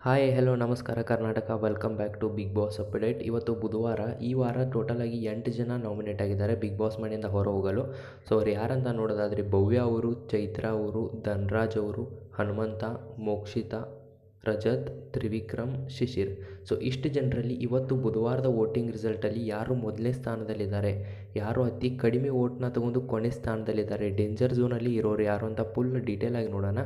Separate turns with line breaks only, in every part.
Hi hello ನಮಸ್ಕಾರ, Karnataka. Welcome back to Bigg Boss update ಇವತ್ತು ಬುಧವಾರ, ಈ ವಾರ ಟೋಟಲಾಗಿ ಎಂಟು ಜನ ನಾಮಿನೇಟ್ ಆಗಿದ್ದಾರೆ ಬಿಗ್ ಬಾಸ್ ಮನೆಯಿಂದ ಹೊರ ಹೋಗಲು ಸೊ ಅವ್ರು ಯಾರಂತ ನೋಡೋದಾದರೆ ಭವ್ಯ ಅವರು, ಚೈತ್ರ ಅವರು, ಧನ್ರಾಜ್ ಅವರು, ಹನುಮಂತ, ಮೋಕ್ಷಿತಾ ರಜತ್, ತ್ರಿವಿಕ್ರಮ್, ಶಿಶಿರ್. ಸೊ ಇಷ್ಟು ಜನರಲ್ಲಿ ಇವತ್ತು ಬುಧವಾರದ ವೋಟಿಂಗ್ ರಿಸಲ್ಟಲ್ಲಿ ಯಾರು ಮೊದಲನೇ ಸ್ಥಾನದಲ್ಲಿದ್ದಾರೆ? ಯಾರು ಅತಿ ಕಡಿಮೆ ವೋಟ್ನ ತಗೊಂಡು ಕೊನೆ ಸ್ಥಾನದಲ್ಲಿದ್ದಾರೆ? ಡೇಂಜರ್ ಝೋನಲ್ಲಿ ಇರೋರು ಯಾರು ಅಂತ ಫುಲ್ ಆಗಿ ನೋಡೋಣ.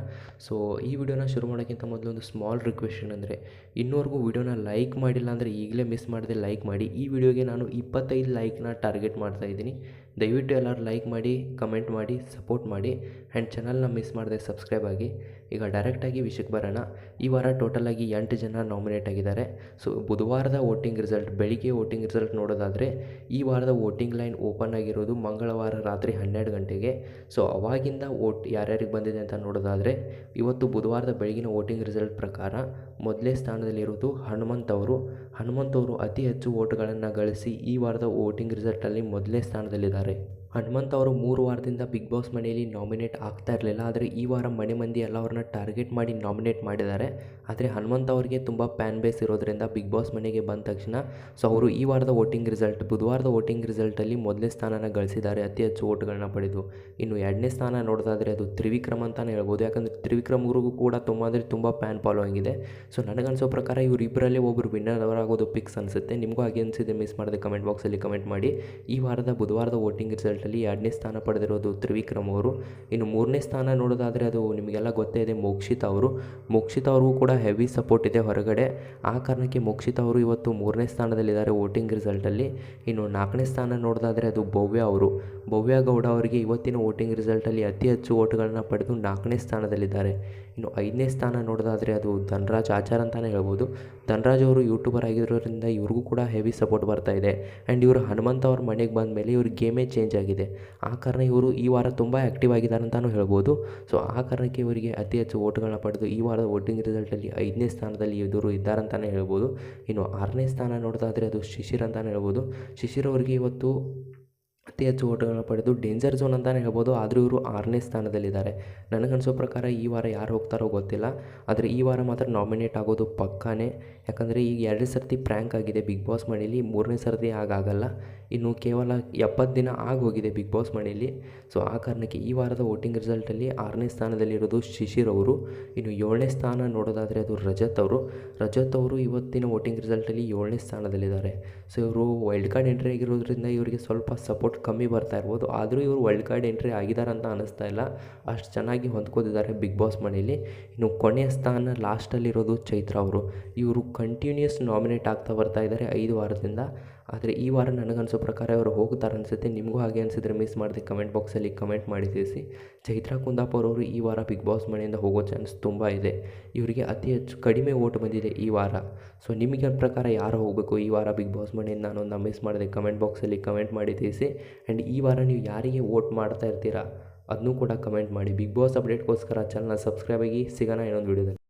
ಸೊ ಈ ವಿಡಿಯೋನ ಶುರು ಮಾಡೋಕ್ಕಿಂತ ಮೊದಲು ಒಂದು ಸ್ಮಾಲ್ ರಿಕ್ವೆಸ್ಟ್ ಏನಂದರೆ ಇನ್ನೂವರೆಗೂ ವಿಡಿಯೋನ ಲೈಕ್ ಮಾಡಿಲ್ಲ ಅಂದರೆ ಈಗಲೇ ಮಿಸ್ ಮಾಡದೆ ಲೈಕ್ ಮಾಡಿ. ಈ ವಿಡಿಯೋಗೆ ನಾನು ಇಪ್ಪತ್ತೈದು ಲೈಕ್ನ ಟಾರ್ಗೆಟ್ ಮಾಡ್ತಾ ಇದ್ದೀನಿ. ದಯವಿಟ್ಟು ಎಲ್ಲರೂ ಲೈಕ್ ಮಾಡಿ ಕಮೆಂಟ್ ಮಾಡಿ ಸಪೋರ್ಟ್ ಮಾಡಿ ಆ್ಯಂಡ್ ಚಾನಲ್ನ ಮಿಸ್ ಮಾಡದೆ ಸಬ್ಸ್ಕ್ರೈಬ್ ಆಗಿ. ಈಗ ಡೈರೆಕ್ಟಾಗಿ ವಿಷಯಕ್ಕೆ ಬರೋಣ. ಈ ವಾರ ಟೋಟಲಾಗಿ ಎಂಟು ಜನ ನಾಮಿನೇಟ್ ಆಗಿದ್ದಾರೆ. ಸೊ ಬುಧವಾರದ ವೋಟಿಂಗ್ ರಿಸಲ್ಟ್ ಬೆಳಿಗ್ಗೆ ವೋಟಿಂಗ್ ರಿಸಲ್ಟ್ ನೋಡೋದಾದರೆ ಈ ವಾರದ ವೋಟಿಂಗ್ ಲೈನ್ ಓಪನ್ ಆಗಿರೋದು ಮಂಗಳವಾರ ರಾತ್ರಿ ಹನ್ನೆರಡು ಗಂಟೆಗೆ. ಸೊ ಅವಾಗಿಂದ ವೋಟ್ ಯಾರ್ಯಾರಿಗೆ ಬಂದಿದೆ ಅಂತ ನೋಡೋದಾದರೆ ಇವತ್ತು ಬುಧವಾರದ ಬೆಳಗಿನ ವೋಟಿಂಗ್ ರಿಸಲ್ಟ್ ಪ್ರಕಾರ ಮೊದಲೇ ಸ್ಥಾನದಲ್ಲಿರೋದು ಹನುಮಂತ್ ಅವರು. ಹನುಮಂತ್ ಅವರು ಅತಿ ಹೆಚ್ಚು ವೋಟ್ಗಳನ್ನು ಗಳಿಸಿ ಈ ವಾರದ ವೋಟಿಂಗ್ ರಿಸಲ್ಟಲ್ಲಿ ಮೊದಲೇ ಸ್ಥಾನದಲ್ಲಿದ್ದಾರೆ. menarik. ಹನುಮಂತ್ ಅವರು ಮೂರು ವಾರದಿಂದ ಬಿಗ್ ಬಾಸ್ ಮನೆಯಲ್ಲಿ ನಾಮಿನೇಟ್ ಆಗ್ತಾ ಇರಲಿಲ್ಲ, ಆದರೆ ಈ ವಾರ ಮನೆ ಮಂದಿ ಎಲ್ಲ ಅವ್ರನ್ನ ಟಾರ್ಗೆಟ್ ಮಾಡಿ ನಾಮಿನೇಟ್ ಮಾಡಿದ್ದಾರೆ. ಆದರೆ ಹನುಮಂತ್ ಅವರಿಗೆ ತುಂಬ ಪ್ಯಾನ್ ಬೇಸ್ ಇರೋದ್ರಿಂದ ಬಿಗ್ ಬಾಸ್ ಮನೆಗೆ ಬಂದ ತಕ್ಷಣ, ಸೊ ಅವರು ಈ ವಾರದ ವೋಟಿಂಗ್ ರಿಸಲ್ಟ್, ಬುಧವಾರದ ವೋಟಿಂಗ್ ರಿಸಲ್ಟಲ್ಲಿ ಮೊದಲನೇ ಸ್ಥಾನನ ಗಳಿಸಿದ್ದಾರೆ, ಅತಿ ಹೆಚ್ಚು ವೋಟ್ಗಳನ್ನ ಪಡೆದು. ಇನ್ನು ಎರಡನೇ ಸ್ಥಾನ ನೋಡೋದಾದರೆ ಅದು ತ್ರಿವಿಕ್ರಮ್ ಅಂತಲೇ ಹೇಳ್ಬೋದು. ಯಾಕಂದರೆ ತ್ರಿವಿಕ್ರಮ್ಗೂ ಕೂಡ ತುಂಬ ಅಂದರೆ ತುಂಬ ಪ್ಯಾನ್ ಫಾಲೋಯಿಂಗ್ ಇದೆ. ಸೊ ನನಗನ್ಸೋ ಪ್ರಕಾರ ಇವರಿಬ್ಬರಲ್ಲಿ ಒಬ್ಬರು ವಿನ್ನರ್ ಅವರಾಗೋದು ಪಿಕ್ಸ್ ಅನಿಸುತ್ತೆ. ನಿಮಗೂ ಹಾಗೆ ಅನಿಸಿದೆ ಮಿಸ್ ಮಾಡಿದೆ ಕಮೆಂಟ್ ಬಾಕ್ಸಲ್ಲಿ ಕಮೆಂಟ್ ಮಾಡಿ. ಈ ವಾರದ ಬುಧವಾರದ ವೋಟಿಂಗ್ ರಿಸಲ್ಟಲ್ಲಿ ಎರಡನೇ ಸ್ಥಾನ ಪಡೆದಿರೋದು ತ್ರಿವಿಕ್ರಮ್ ಅವರು. ಇನ್ನು ಮೂರನೇ ಸ್ಥಾನ ನೋಡೋದಾದರೆ ಅದು ನಿಮಗೆಲ್ಲ ಗೊತ್ತೇ ಇದೆ, ಮೋಕ್ಷಿತ್ ಅವರು. ಮೋಕ್ಷಿತ್ ಅವ್ರಿಗೂ ಕೂಡ ಹೆವಿ ಸಪೋರ್ಟ್ ಇದೆ ಹೊರಗಡೆ. ಆ ಕಾರಣಕ್ಕೆ ಮೋಕ್ಷಿತ್ ಅವರು ಇವತ್ತು ಮೂರನೇ ಸ್ಥಾನದಲ್ಲಿದ್ದಾರೆ ವೋಟಿಂಗ್ ರಿಸಲ್ಟಲ್ಲಿ ಇನ್ನು ನಾಲ್ಕನೇ ಸ್ಥಾನ ನೋಡೋದಾದರೆ ಅದು ಭವ್ಯ ಅವರು. ಭವ್ಯ ಗೌಡ ಅವರಿಗೆ ಇವತ್ತಿನ ವೋಟಿಂಗ್ ರಿಸಲ್ಟಲ್ಲಿ ಅತಿ ಹೆಚ್ಚು ಓಟ್ಗಳನ್ನ ಪಡೆದು ನಾಲ್ಕನೇ ಸ್ಥಾನದಲ್ಲಿದ್ದಾರೆ. ಇನ್ನು ಐದನೇ ಸ್ಥಾನ ನೋಡೋದಾದರೆ ಅದು ಧನರಾಜ್ ಆಚಾರ್ ಅಂತಲೇ ಹೇಳ್ಬೋದು. ಧನರಾಜ್ ಅವರು ಯೂಟ್ಯೂಬರ್ ಆಗಿರೋದ್ರಿಂದ ಇವ್ರಿಗೂ ಕೂಡ ಹೆವಿ ಸಪೋರ್ಟ್ ಬರ್ತಾ ಇದೆ. ಆ್ಯಂಡ್ ಇವರು ಹನುಮಂತ ಅವ್ರ ಮನೆಗೆ ಬಂದ ಮೇಲೆ ಇವ್ರ ಗೇಮೇ ಚೇಂಜ್ ಆಗಿದೆ. ಆ ಕಾರಣ ಇವರು ಈ ವಾರ ತುಂಬ ಆ್ಯಕ್ಟಿವ್ ಆಗಿದ್ದಾರೆ ಅಂತಲೂ ಹೇಳ್ಬೋದು. ಸೊ ಆ ಕಾರಣಕ್ಕೆ ಇವರಿಗೆ ಅತಿ ಹೆಚ್ಚು ಓಟ್ಗಳನ್ನ ಪಡೆದು ಈ ವಾರದ ವೋಟಿಂಗ್ ರಿಸಲ್ಟಲ್ಲಿ ಐದನೇ ಸ್ಥಾನದಲ್ಲಿ ಇವರು ಇದ್ದಾರಂತಲೇ ಹೇಳ್ಬೋದು. ಇನ್ನು ಆರನೇ ಸ್ಥಾನ ನೋಡೋದಾದರೆ ಅದು ಶಿಶಿರ್ ಅಂತಲೇ ಹೇಳ್ಬೋದು. ಶಿಶಿರ್ ಅವರಿಗೆ ಇವತ್ತು ಅತಿ ಹೆಚ್ಚು ಓಟುಗಳನ್ನು ಪಡೆದು ಡೇಂಜರ್ ಝೋನ್ ಅಂತಲೇ ಹೇಳ್ಬೋದು. ಆದರೂ ಇವರು ಆರನೇ ಸ್ಥಾನದಲ್ಲಿದ್ದಾರೆ. ನನಗನ್ಸೋ ಪ್ರಕಾರ ಈ ವಾರ ಯಾರು ಹೋಗ್ತಾರೋ ಗೊತ್ತಿಲ್ಲ. ಆದರೆ ಈ ವಾರ ಮಾತ್ರ ನಾಮಿನೇಟ್ ಆಗೋದು ಪಕ್ಕಾನೇ. ಯಾಕಂದರೆ ಈಗ ಎರಡನೇ ಸರ್ತಿ ಪ್ರ್ಯಾಂಕ್ ಆಗಿದೆ ಬಿಗ್ ಬಾಸ್ ಮನೇಲಿ ಮೂರನೇ ಸರ್ತಿ ಆಗಾಗಲ್ಲ ಇನ್ನು ಕೇವಲ ಎಪ್ಪತ್ತು ದಿನ ಆಗೋಗಿದೆ ಬಿಗ್ ಬಾಸ್ ಮನೆಯಲ್ಲಿ. ಸೊ ಆ ಕಾರಣಕ್ಕೆ ಈ ವಾರದ ವೋಟಿಂಗ್ ರಿಸಲ್ಟಲ್ಲಿ ಆರನೇ ಸ್ಥಾನದಲ್ಲಿರೋದು ಶಿಶಿರ್ ಅವರು. ಇನ್ನು ಏಳನೇ ಸ್ಥಾನ ನೋಡೋದಾದರೆ ಅದು ರಜತ್ ಅವರು. ರಜತ್ ಅವರು ಇವತ್ತಿನ ವೋಟಿಂಗ್ ರಿಸಲ್ಟಲ್ಲಿ ಏಳನೇ ಸ್ಥಾನದಲ್ಲಿದ್ದಾರೆ. ಸೊ ಇವರು ವೈಲ್ಡ್ ಕಾರ್ಡ್ ಎಂಟ್ರಿ ಆಗಿರೋದ್ರಿಂದ ಇವರಿಗೆ ಸ್ವಲ್ಪ ಸಪೋರ್ಟ್ ಕಮ್ಮಿ ಬರ್ತಾ ಇರ್ಬೋದು. ಆದರೂ ಇವರು ವರ್ಲ್ಡ್ ಕಾರ್ಡ್ ಎಂಟ್ರಿ ಆಗಿದ್ದಾರೆ ಅಂತ ಅನ್ನಿಸ್ತಾ ಇಲ್ಲ. ಅಷ್ಟು ಚೆನ್ನಾಗಿ ಹೊಂದ್ಕೋತಿದ್ದಾರೆ ಬಿಗ್ ಬಾಸ್ ಮನೆಯಲ್ಲಿ ಇನ್ನು ಕೊನೆಯ ಸ್ಥಾನ ಲಾಸ್ಟಲ್ಲಿರೋದು ಚೈತ್ರ ಅವರು. ಇವರು ಕಂಟಿನ್ಯೂಸ್ ನಾಮಿನೇಟ್ ಆಗ್ತಾ ಬರ್ತಾ ಇದ್ದಾರೆ ಐದು ವಾರದಿಂದ. ಆದರೆ ಈ ವಾರ ನನಗನ್ಸೋ ಪ್ರಕಾರ ಅವರು ಹೋಗ್ತಾರೆ ಅನಿಸುತ್ತೆ. ನಿಮಗೂ ಹಾಗೆ ಅನಿಸಿದ್ರೆ ಮಿಸ್ ಮಾಡಿದೆ ಕಮೆಂಟ್ ಬಾಕ್ಸಲ್ಲಿ ಕಮೆಂಟ್ ಮಾಡಿ ತಿಳಿಸಿ. ಚೈತ್ರಾ ಕುಂದಾಪುರ್ ಅವರು ಈ ವಾರ ಬಿಗ್ ಬಾಸ್ ಮನೆಯಿಂದ ಹೋಗೋ ಚಾನ್ಸ್ ತುಂಬ ಇದೆ. ಇವರಿಗೆ ಅತಿ ಹೆಚ್ಚು ಕಡಿಮೆ ಓಟ್ ಬಂದಿದೆ ಈ ವಾರ. ಸೊ ನಿಮಗೆ ಪ್ರಕಾರ ಯಾರು ಹೋಗಬೇಕು ಈ ವಾರ ಬಿಗ್ ಬಾಸ್ ಮನೆಯಿಂದ? ನಾನೊಂದು ಮಿಸ್ ಮಾಡಿದೆ. ಕಮೆಂಟ್ ಬಾಕ್ಸಲ್ಲಿ ಕಮೆಂಟ್ ಮಾಡಿ ತಿಳಿಸಿ. ಆ್ಯಂಡ್ ಈ ವಾರ ನೀವು ಯಾರಿಗೆ ವೋಟ್ ಮಾಡ್ತಾ ಇರ್ತೀರಾ, ಅದನ್ನೂ ಕೂಡ ಕಮೆಂಟ್ ಮಾಡಿ. ಬಿಗ್ ಬಾಸ್ ಅಪ್ಡೇಟ್ಗೋಸ್ಕರ ಚಾನಲ್ನ ಸಬ್ಸ್ಕ್ರೈಬ್ ಆಗಿ ಸಿಗೋಣ ಇನ್ನೊಂದು ವೀಡಿಯೋದಲ್ಲಿ